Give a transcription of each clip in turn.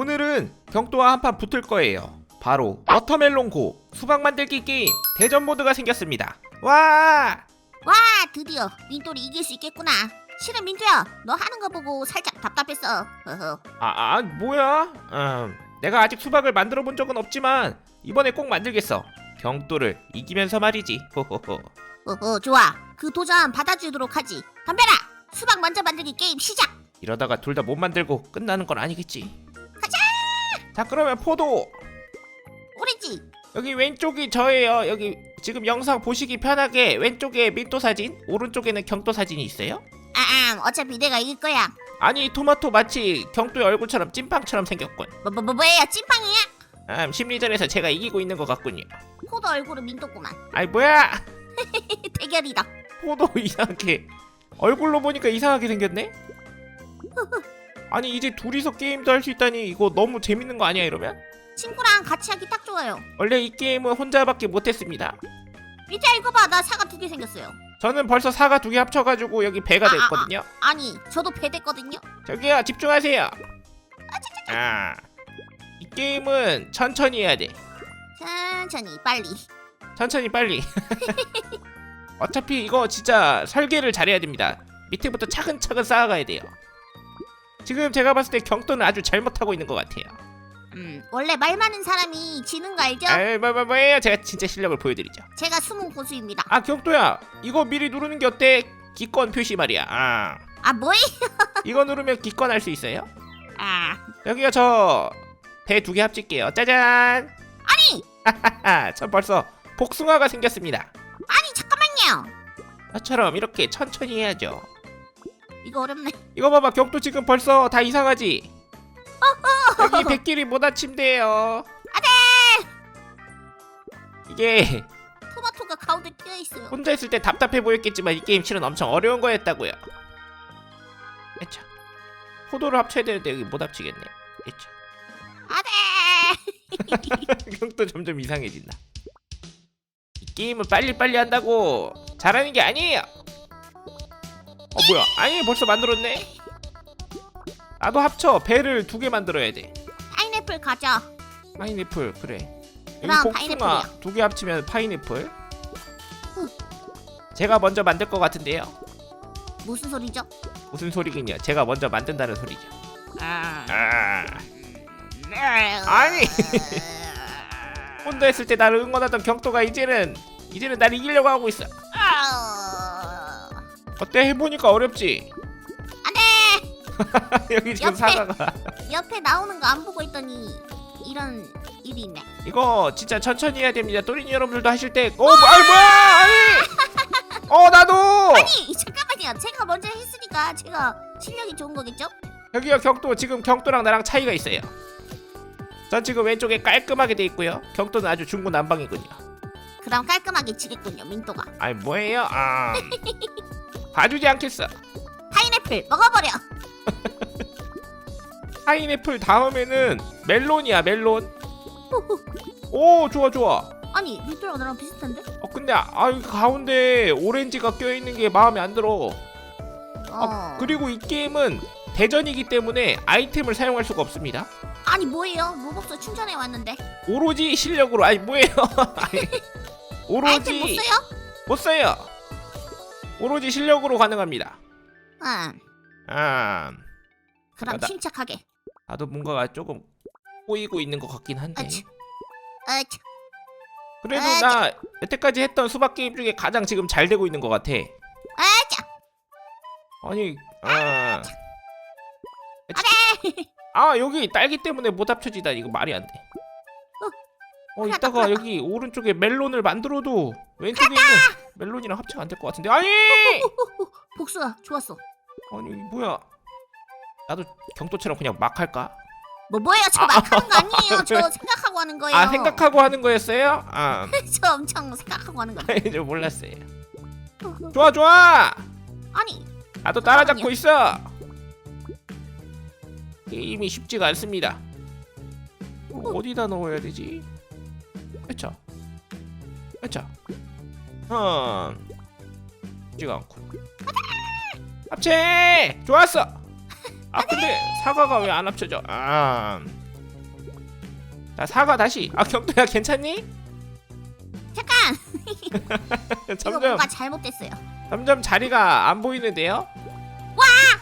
오늘은 경도와 한판 붙을 거예요. 바로 워터멜론 고 수박 만들기 게임 대전 모드가 생겼습니다. 와! 와 드디어 민돌이 이길 수 있겠구나 실은 민두야 너 하는 거 보고 살짝 답답했어 허허. 아, 아 뭐야? 음, 내가 아직 수박을 만들어 본 적은 없지만 이번에 꼭 만들겠어. 경도를 이기면서 말이지. 호호호. 어허 좋아 그 도전 받아주도록 하지 덤벼라 수박 먼저 만들기 게임 시작 이러다가 둘 다 못 만들고 끝나는 건 아니겠지. 자 그러면 포도 오렌지 여기 왼쪽이 저예요. 여기 지금 영상 보시기 편하게 왼쪽에 민도 사진, 오른쪽에는 경도 사진이 있어요. 아암 어차피 내가 이길 거야 아니 토마토 마치 경도의 얼굴처럼 찐빵처럼 생겼군. 뭐 뭐 뭐 뭐야 찐빵이야? 아, 심리전에서 제가 이기고 있는 것 같군요. 포도 얼굴은 민도구만 아이 뭐야? 대결이다 포도 이상하게 얼굴로 보니까 이상하게 생겼네. 아니 이제 둘이서 게임도 할 수 있다니 이거 너무 재밌는 거 아니야 이러면? 친구랑 같이 하기 딱 좋아요 원래 이 게임은 혼자밖에 못했습니다. 민두야 이거 봐 나 사과 두 개 생겼어요 저는 벌써 사과 두 개 합쳐가지고 여기 배가 아, 아, 아. 됐거든요. 아니 저도 배 됐거든요 저기요 집중하세요. 아, 이 게임은 천천히 해야 돼. 천천히 빨리 천천히 빨리. 어차피 이거 진짜 설계를 잘해야 됩니다. 밑에부터 차근차근 쌓아가야 돼요. 지금 제가 봤을 때 경도는 아주 잘못하고 있는 것 같아요. 음 원래 말 많은 사람이 지는 거 알죠? 아이 뭐, 뭐, 뭐예요? 제가 진짜 실력을 보여드리죠. 제가 숨은 고수입니다 아 경도야, 이거 미리 누르는 게 어때? 기권 표시 말이야. 아, 아 뭐이? 이거 누르면 기권할 수 있어요? 아 여기요 저 배 두 개 합칠게요. 짜잔. 아니 전 벌써 복숭아가 생겼습니다. 아니 잠깐만요 나처럼 이렇게 천천히 해야죠. 이거 어렵네 이거 봐봐 격도 지금 벌써 다 이상하지? 여기 백길이 못 아침대요. 이게 토마토가 가운데 끼어 있어요 혼자 있을 때 답답해 보였겠지만 이 게임 실은 엄청 어려운 거였다고요. 에차. 포도를 합쳐야 되는데 여기 못 합치겠네. 에차. 안돼 격도 점점 이상해진다. 이 게임은 빨리빨리 한다고 잘하는 게 아니에요. 어 뭐야? 아니 벌써 만들었네. 나도 합쳐 배를 두 개 만들어야 돼. 파인애플 가져 파인애플 그래. 여기 그럼 복숭아 파인애플이야. 두개 합치면 파인애플. 제가 먼저 만들 것 같은데요. 무슨 소리죠? 무슨 소리긴요? 제가 먼저 만든다는 소리죠. 아 아, 아니 혼자 있을 때 나를 응원하던 경도가 이제는 이제는 날 이기려고 하고 있어. 아 어때 해보니까 어렵지? 안돼 여기 지금 옆에. 사과가 옆에 나오는 거 안 보고 있더니 이런 일이 있네 이거 진짜 천천히 해야 됩니다. 또린 여러분들도 하실 때 어, 뭐, 아이 뭐야? 아니. 어 나도 아니 잠깐만요 제가 먼저 했으니까 제가 실력이 좋은 거겠죠? 여기요 경도 지금 경도랑 나랑 차이가 있어요. 전 지금 왼쪽에 깔끔하게 돼 있고요. 경도는 아주 중구난방이군요. 그럼 깔끔하게 지겠군요 민도가 아이 뭐예요? 아 봐주지 않겠어. 파인애플 먹어버려 파인애플 다음에는 멜론이야 멜론. 오 좋아 좋아. 아니 민도랑 나랑 비슷한데? 어 근데 아 가운데 오렌지가 껴 있는 게 마음에 안 들어. 어 아, 그리고 이 게임은 대전이기 때문에 아이템을 사용할 수가 없습니다. 아니 뭐예요? 로벅스 충전해 왔는데 오로지 실력으로 아니 뭐예요? 아니, 아이템 못 오로지 써요? 못 써요. 오로지 실력으로 가능합니다. 응 아. 그럼 나- 침착하게. 나도 뭔가가 조금 꼬이고 있는 것 같긴 한데. 아치 아치 그래도 아, 나 여태까지 했던 수박 게임 중에 가장 지금 잘 되고 있는 것 같아. 아차. 아니 아. 아 여기 딸기 때문에 못 합쳐지다. 이거 말이 안 돼. 어 이따가 여기 오른쪽에 멜론을 만들어도 왼쪽에 있는 멜론이랑 합체가 안될 것 같은데 아니 복수가 좋았어 아니 뭐야 나도 경도처럼 그냥 막 할까? 뭐 뭐예요? 저 아, 막 하는 거 아니에요. 저. 생각하고 하는 거예요. 아 생각하고 하는 거였어요? 아 저 엄청 생각하고 하는 거예요. 저 몰랐어요. 좋아 좋아 아니 나도 따라잡고 있어. 게임이 쉽지가 않습니다. 어, 어디다 넣어야 되지? 그쵸? 그쵸? 어, 쉽지가 않고. 합체! 좋았어. 아 근데 사과가 왜 안 합쳐져? 아, 자 사과 다시 아 경도야 괜찮니? 잠깐. 이거 점점 뭔가 잘못됐어요. 점점 자리가 안 보이는데요?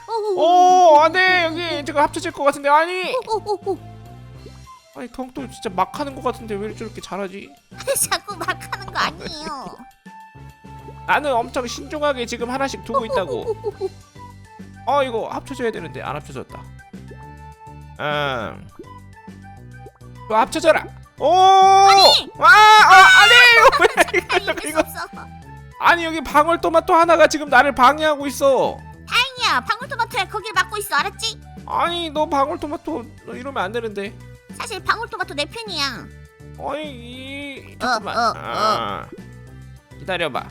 오오오. 오 안 돼 여기 지금 합쳐질 것 같은데 아니 오오오. 아니 경도 진짜 막 하는 것 같은데 왜 저렇게 잘하지? 자꾸 막 하는 거 아니에요. 나는 엄청 신중하게 지금 하나씩 두고 있다고 어 이거 합쳐져야 되는데 안 합쳐졌다 음 이거 합쳐져라 오! 아니! 와! 어, 아니! 이거 아니 이거 이거 없어. 아니 여기 방울토마토 하나가 지금 나를 방해하고 있어 아니야. 방울토마토야 거길 막고 있어. 알았지? 아니 너 방울토마토 너 이러면 안 되는데 사실 방울토마토 내 편이야. 아니 이 어, 잠깐만. 어, 어. 아, 기다려봐.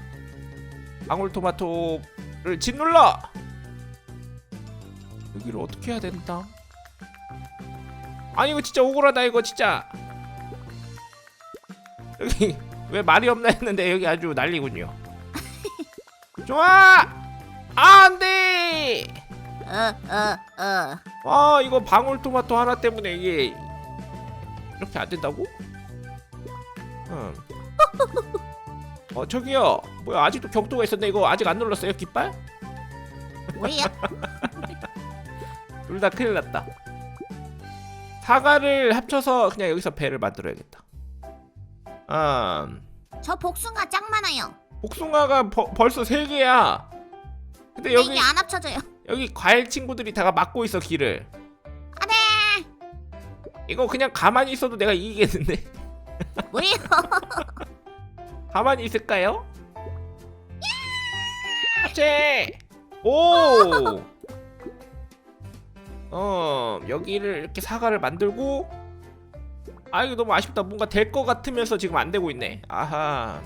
방울토마토를 짓눌러! 여기를 어떻게 해야 된다? 아니 이거 진짜 억울하다 이거 진짜. 여기 왜 말이 없나 했는데 여기 아주 난리군요. 좋아! 아, 안돼! 어 어 어. 아 이거 방울토마토 하나 때문에 이게 이렇게 안 된다고? 음. 어 저기요 뭐야 아직도 격도가 있었네 이거 아직 안 눌렀어요 깃발? 뭐예요? 둘다 큰일 났다 사과를 합쳐서 그냥 여기서 배를 만들어야겠다 음 저 복숭아 짱 많아요. 복숭아가 버- 벌써 3개야 근데 근데 여기 이게 안 합쳐져요. 여기 과일 친구들이 다 막고 있어 길을. 이거 그냥 가만히 있어도 내가 이기겠는데 뭐예요? 가만히 있을까요? 합체! 오! 어, 여기를 이렇게 사과를 만들고 아 이거 너무 아쉽다. 뭔가 될 것 같으면서 지금 안 되고 있네. 아하.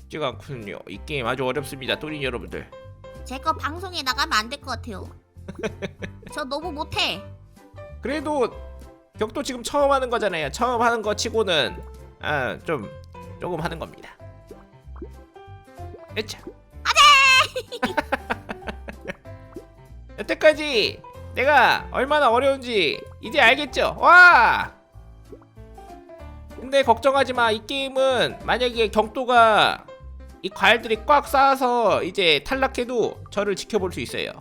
쉽지가 않군요. 이 게임 아주 어렵습니다. 또린 여러분들. 제거 방송에 나가면 안 될 것 같아요. 저 너무 못해. 그래도 격도 지금 처음 하는 거잖아요. 처음 하는 거 치고는 아, 좀 조금 하는 겁니다. 에차. 여태까지 내가 얼마나 어려운지 이제 알겠죠? 와! 근데 걱정하지 마. 이 게임은 만약에 경도가 이 과일들이 꽉 쌓아서 이제 탈락해도 저를 지켜볼 수 있어요.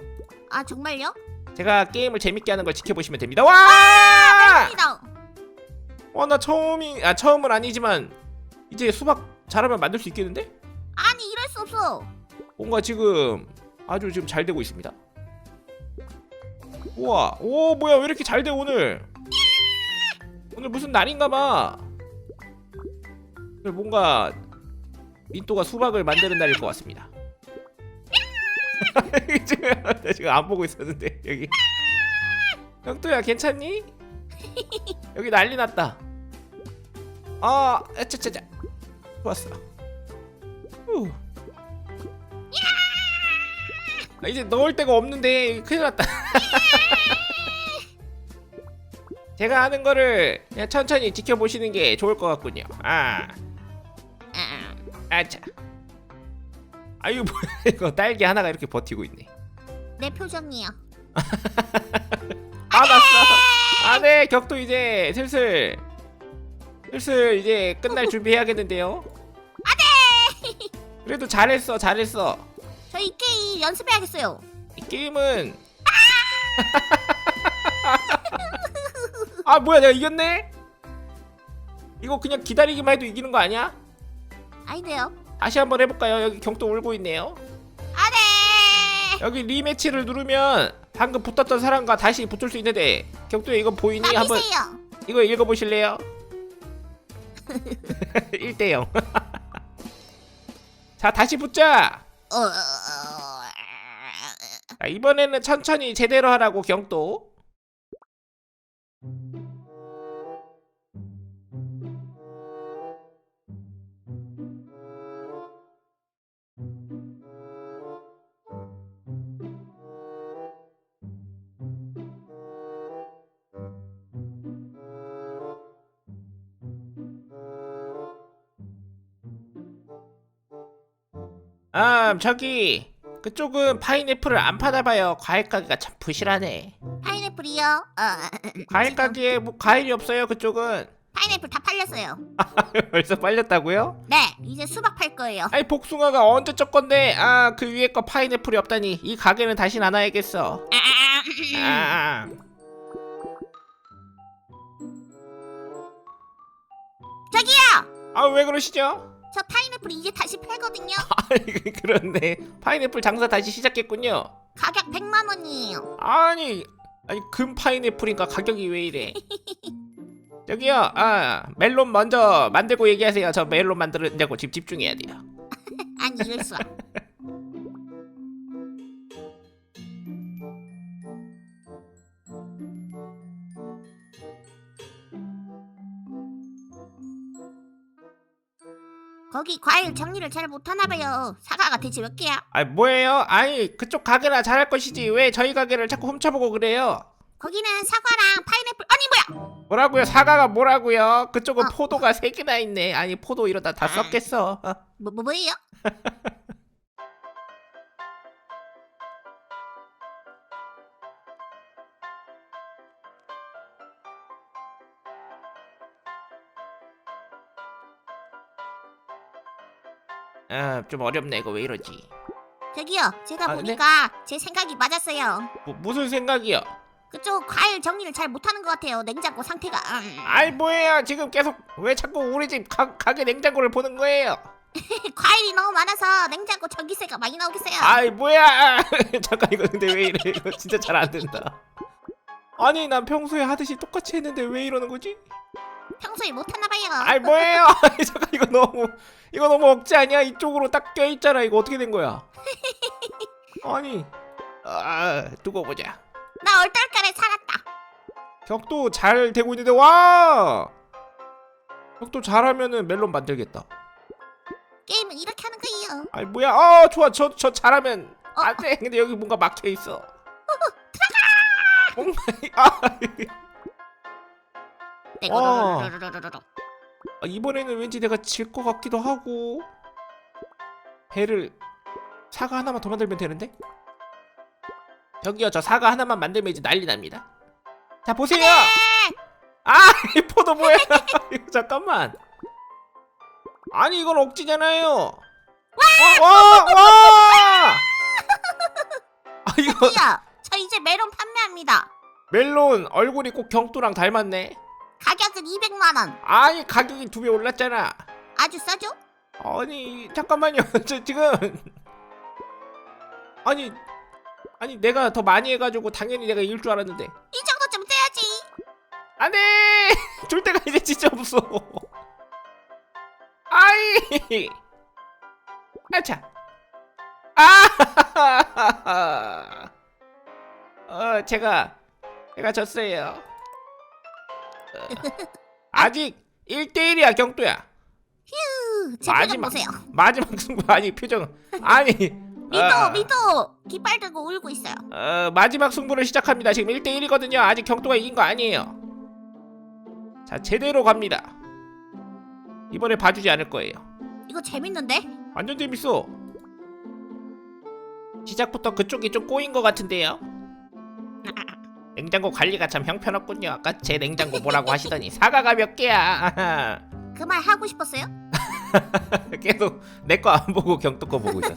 아 정말요? 제가 게임을 재밌게 하는 걸 지켜보시면 됩니다. 와! 아니다. 와, 나 처음이 아 처음은 아니지만 이제 수박 잘하면 만들 수 있겠는데? 아니 이럴 수 없어. 뭔가 지금 아주 지금 잘 되고 있습니다. 우와, 오 뭐야 왜 이렇게 잘 돼 오늘? 오늘 무슨 날인가봐. 오늘 뭔가 민또가 수박을 만드는 날일 것 같습니다. 지금 나 지금 안 보고 있었는데 여기. 형또야 괜찮니? 여기 난리 났다. 아, 차차차. 좋았어. 후. 아, 이제 넣을 데가 없는데 큰일 났다. 제가 하는 거를 그냥 천천히 지켜보시는 게 좋을 것 같군요. 아, 아, 아차. 아유 뭐야 이거 딸기 하나가 이렇게 버티고 있네. 내 표정이요. 아 났어. 아네 격도 이제 슬슬 슬슬 이제 끝날 준비해야겠는데요. 아네. 그래도 잘했어 잘했어. 저 이 게임 연습해야겠어요. 이 게임은 아 뭐야 내가 이겼네? 이거 그냥 기다리기만 해도 이기는 거 아니야? 아닌데요. 다시 한번 해볼까요? 여기 경도 울고 있네요. 안돼. 여기 리매치를 누르면 방금 붙었던 사람과 다시 붙을 수 있는데 경도에 이거 보이니? 한번 남기세요. 이거 읽어보실래요? 1대0 자 다시 붙자 어, 어, 어. 자, 이번에는 천천히 제대로 하라고 경도 아 저기 그쪽은 파인애플을 안 파나봐요 과일 가게가 참 부실하네 파인애플이 파인애플이요. 어, 과일 가게에 뭐 과일이 없어요 그쪽은 파인애플 다 팔렸어요. 벌써 빨렸다고요? 네, 이제 수박 팔 거예요. 아니 복숭아가 언제 적 건데 아 그 위에 거 파인애플이 없다니 이 가게는 다신 안 와야겠어 아, 아, 아, 아, 저기요. 아 왜 그러시죠? 저 파인애플 이제 다시 팔거든요. 아니 그런데 파인애플 장사 다시 시작했군요. 가격 100만 원이에요. 아니 아니 금 파인애플인가 가격이 왜 이래? 저기요 아 멜론 먼저 만들고 얘기하세요. 저 멜론 만들려고 지금 집중해야 돼요. 아니 이럴 수가. 거기 과일 정리를 잘 못하나 봐요. 사과가 대체 몇 개야? 아 뭐예요 아니 그쪽 가게나 잘할 것이지 왜 저희 가게를 자꾸 훔쳐보고 그래요 거기는 사과랑 파인애플 아니 뭐야? 뭐라고요 사과가 뭐라고요 그쪽은 어. 포도가 세 개나 있네 아니 포도 이러다 다 썩겠어 어. 뭐, 뭐 뭐예요? 아, 좀 어렵네 이거 왜 이러지 저기요, 제가 아, 네? 보니까 제 생각이 맞았어요. 뭐, 무슨 생각이요 그쪽 과일 정리를 잘 못하는 것 같아요. 냉장고 상태가. 음. 아이 뭐예요 지금 계속 왜 자꾸 우리 집 가, 가게 냉장고를 보는 거예요 과일이 너무 많아서 냉장고 전기세가 많이 나오겠어요. 아이 뭐야 잠깐 이거 근데 왜 이래 이거 진짜 잘 안 된다 아니 난 평소에 하듯이 똑같이 했는데 왜 이러는 거지 평소에 못하나 봐요. 아이 뭐예요? 아이 잠깐 이거 너무 이거 너무 억지 아니야? 이쪽으로 딱 껴있잖아. 이거 어떻게 된 거야? 아니 아 두고 보자. 나 얼떨결에 살았다. 격도 잘 되고 있는데 와! 격도 잘하면은 멜론 만들겠다. 게임은 이렇게 하는 거예요. 아이 뭐야? 어 좋아. 저 저 잘하면 어. 안돼. 근데 여기 뭔가 막혀 있어. 들어가! 뭔가 아, 어. 떼고르르르르르르. 아, 이번에는 왠지 내가 질 것 같기도 하고 배를 사과 하나만 더 만들면 되는데 저기요 저 사과 하나만 만들면 이제 난리 납니다 자 보세요 아 이 포도 뭐야 이거 잠깐만 아니 이건 억지잖아요 와와와 아 이거 저기요, 저 이제 메론 판매합니다. 멜론 얼굴이 꼭 경뚜랑 닮았네 가격은 200만 원. 아니 가격이 두 배 올랐잖아. 아주 싸죠? 아니 잠깐만요. 저 지금 아니 아니 내가 더 많이 해가지고 당연히 내가 이길 줄 알았는데. 이 정도쯤 떼야지. 안돼! 줄 데가 이제 진짜 없어. 아이! 아차 아! 어, 제가 제가 졌어요. 어, 아직 1대1이야 경두야. 휴, 제 표정 마지막. 보세요. 마지막 승부 아니 표정. 아니 미도, 아, 미도 깃발 들고 울고 있어요. 어, 마지막 승부를 시작합니다. 지금 1대1이거든요. 아직 경도가 이긴 거 아니에요. 자 제대로 갑니다. 이번에 봐주지 않을 거예요. 이거 재밌는데? 완전 재밌어. 시작부터 그쪽이 좀 꼬인 것 같은데요 냉장고 관리가 참 형편없군요 아까 제 냉장고 뭐라고 하시더니 사과가 몇 개야 그 말 하고 싶었어요? 계속 내 거 안 보고 경도 거 보고 있었어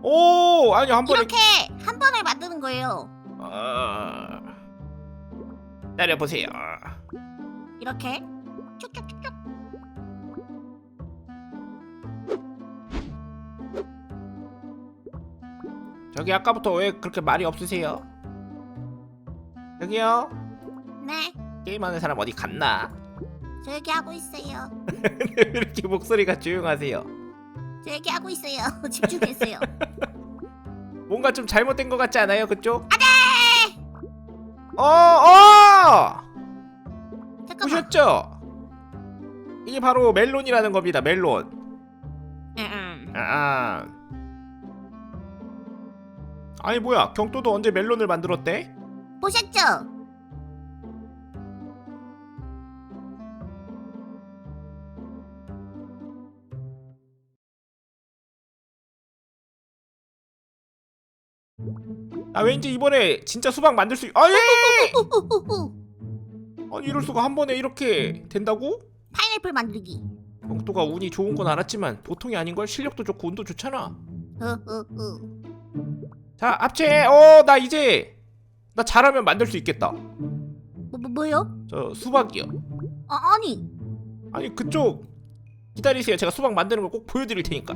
오 아니 한 번에 이렇게 한 번에 만드는 거예요. 어... 기다려 보세요. 이렇게 쭉쭉쭉쭉. 저기 아까부터 왜 그렇게 말이 없으세요? 여기요. 네, 게임하는 사람 어디 갔나? 저 여기 하고 있어요. 왜 이렇게 목소리가 조용하세요? 저 여기 하고 있어요. 집중했어요. 뭔가 좀 잘못된 것 같지 않아요, 그쪽? 안돼. 어, 어! 잠깐만. 보셨죠? 이게 바로 멜론이라는 겁니다. 멜론. 음, 아. 아니 뭐야? 경도도 언제 멜론을 만들었대? 보셨죠? 나 왠지 이번에 진짜 수박 만들 수 있... 아니! 후후후. 아니 이럴 수가 한 번에 이렇게 된다고? 파인애플 만들기. 영도가 운이 좋은 건 알았지만 보통이 아닌 걸 실력도 좋고 운도 좋잖아. 자 합체. 어 나 이제 나 잘하면 만들 수 있겠다. 뭐, 뭐 뭐 요? 저 수박이요. 아, 아니 아니 그쪽 기다리세요. 제가 수박 만드는 걸 꼭 보여드릴 테니까.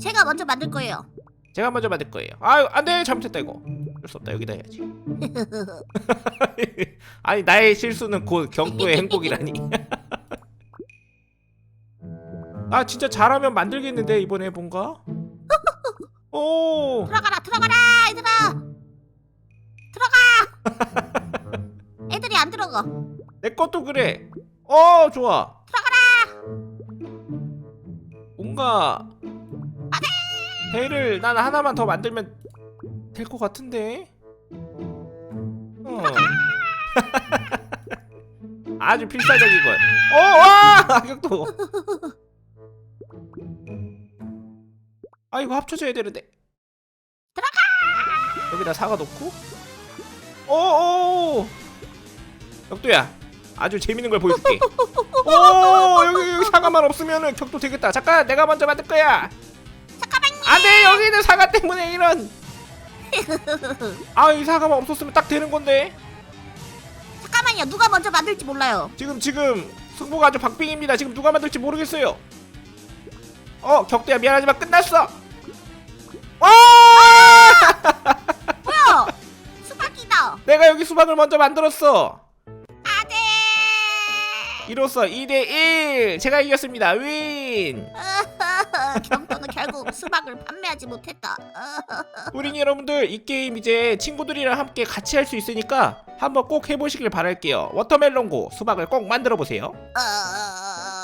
제가 먼저 만들 거예요. 제가 먼저 만들 거예요. 아 안돼 잘못했다 이거. 어쩔 수 없다 여기다 해야지. 아니 나의 실수는 곧 경도의 행복이라니. 아 진짜 잘하면 만들겠는데 이번에 뭔가? 오. 들어가라 들어가라 들어가 내 것도 그래. 어 좋아. 뭔가 배를 난 하나만 더 만들면 될 것 같은데. 어. 아주 필사적인 걸. 어, 와! 악역도. 아 이거 합쳐져야 되는데. 들어가! 여기다 사과 넣고. 오, 오. 격도야. 아주 재밌는 걸 보여줄게. 오, 여기, 여기 사과만 없으면은 격도 되겠다. 잠깐, 내가 먼저 만들 거야. 잠깐만요 안돼, 여기는 사과 때문에 이런. 아, 이 사과만 없었으면 딱 되는 건데. 잠깐만요 누가 먼저 만들지 몰라요 지금 지금 승부가 아주 박빙입니다. 지금 누가 만들지 모르겠어요. 어, 격도야 미안하지만 끝났어. 와! 뭐야 수박이다 내가 여기 수박을 먼저 만들었어. 이로써 2대1 제가 이겼습니다. 윈. 경도는 결국 수박을 판매하지 못했다 우린 여러분들 이 게임 이제 친구들이랑 함께 같이 할 수 있으니까 한번 꼭 해보시길 바랄게요. 워터멜론고 수박을 꼭 만들어 보세요. 어...